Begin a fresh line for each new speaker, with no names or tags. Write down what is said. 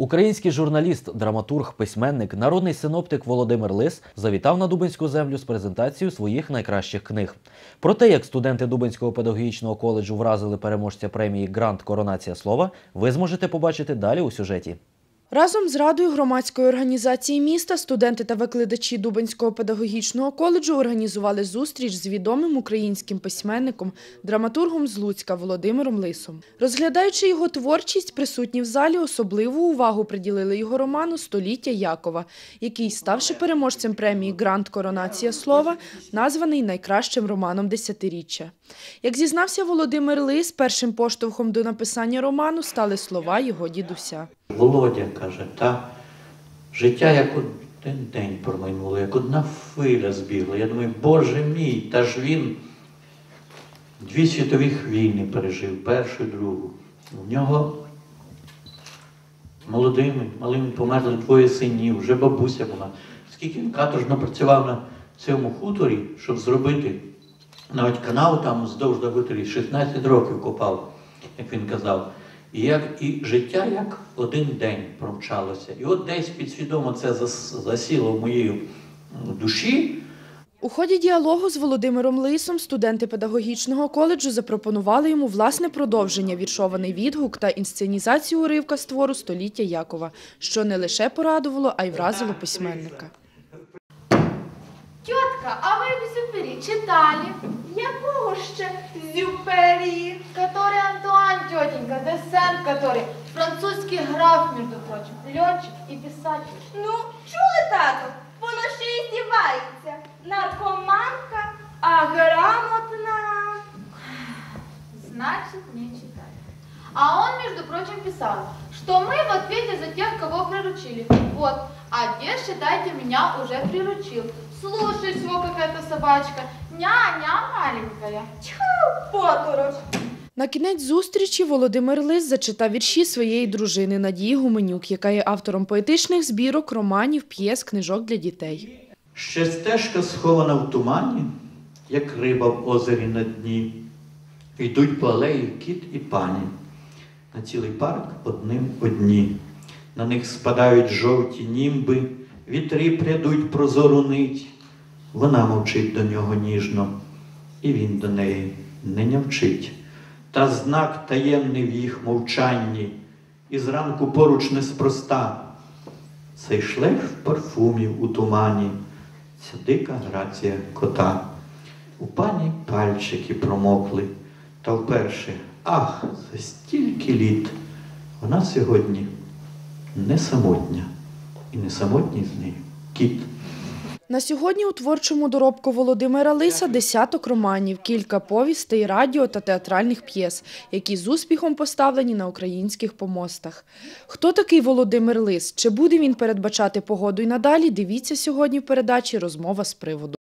Український журналіст, драматург, письменник, народний синоптик Володимир Лис завітав на Дубинську землю з презентацією своїх найкращих книг. Про те, як студенти Дубинського педагогічного коледжу вразили переможця премії Грант Коронація слова, ви зможете побачити далі у сюжеті.
Разом з радою громадської організації міста студенти та викладачі Дубинського педагогічного коледжу організували зустріч з відомим українським письменником, драматургом з Луцька Володимиром Лисом. Розглядаючи його творчість, присутні в залі особливу увагу приділили його роману Століття Якова, який, ставши переможцем премії Грант Коронація слова, названий найкращим романом десятиріччя. Як зізнався Володимир Лис, першим поштовхом до написання роману стали слова його дідуся.
Володя каже, та життя як один день промайнуло, як одна хвиля збігла. Я думаю, Боже мій, та ж він дві світові війни пережив, першу і другу. У нього молодими, малими померли двоє синів, вже бабуся була. Скільки він каторжно працював на цьому хуторі, щоб зробити навіть канал там вздовж до хуторі, 16 років копав, як він казав. І як і життя як один день промчалося. І от десь підсвідомо це засіло в моїй душі.
У ході діалогу з Володимиром Лисом студенти педагогічного коледжу запропонували йому власне продовження, віршований відгук та інсценізацію уривка з твору століття Якова, що не лише порадувало, а й вразило письменника.
Тітка, а ви в Зюпері читали?
Якого ще зюпері?
Антуан, тетенька, де Сент, который французький граф, между прочим, льотчик і писатель.
Ну, чули, тату? Воно ще й здівається. Наркоманка, а грамотна.
Значит, не читали. А он, между прочим, писал, что мы в ответе за тех, кого приручили. Вот, а дед, считайте, меня уже приручил. Слушай, всего какая-то собачка. Ня-ня маленькая.
Тьфу, потороч.
На кінець зустрічі Володимир Лис зачитав вірші своєї дружини Надії Гуменюк, яка є автором поетичних збірок, романів, п'єс, книжок для дітей.
Ще стежка схована в тумані, як риба в озері на дні. Йдуть по алеї кіт і пані. На цілий парк одним одні. На них спадають жовті німби, вітри прядуть прозору нить. Вона мовчить до нього ніжно, і він до неї не нявчить. Та знак таємний в їх мовчанні, і зранку поруч неспроста. Цей шлейф парфумів у тумані, ця дика грація кота. У пані пальчики промокли, та вперше, ах, за стільки літ, вона сьогодні не самотня, і не самотній з нею кіт.
На сьогодні у творчому доробку Володимира Лиса десяток романів, кілька повістей, радіо та театральних п'єс, які з успіхом поставлені на українських помостах. Хто такий Володимир Лис? Чи буде він передбачати погоду й надалі? Дивіться сьогодні в передачі Розмова з приводу.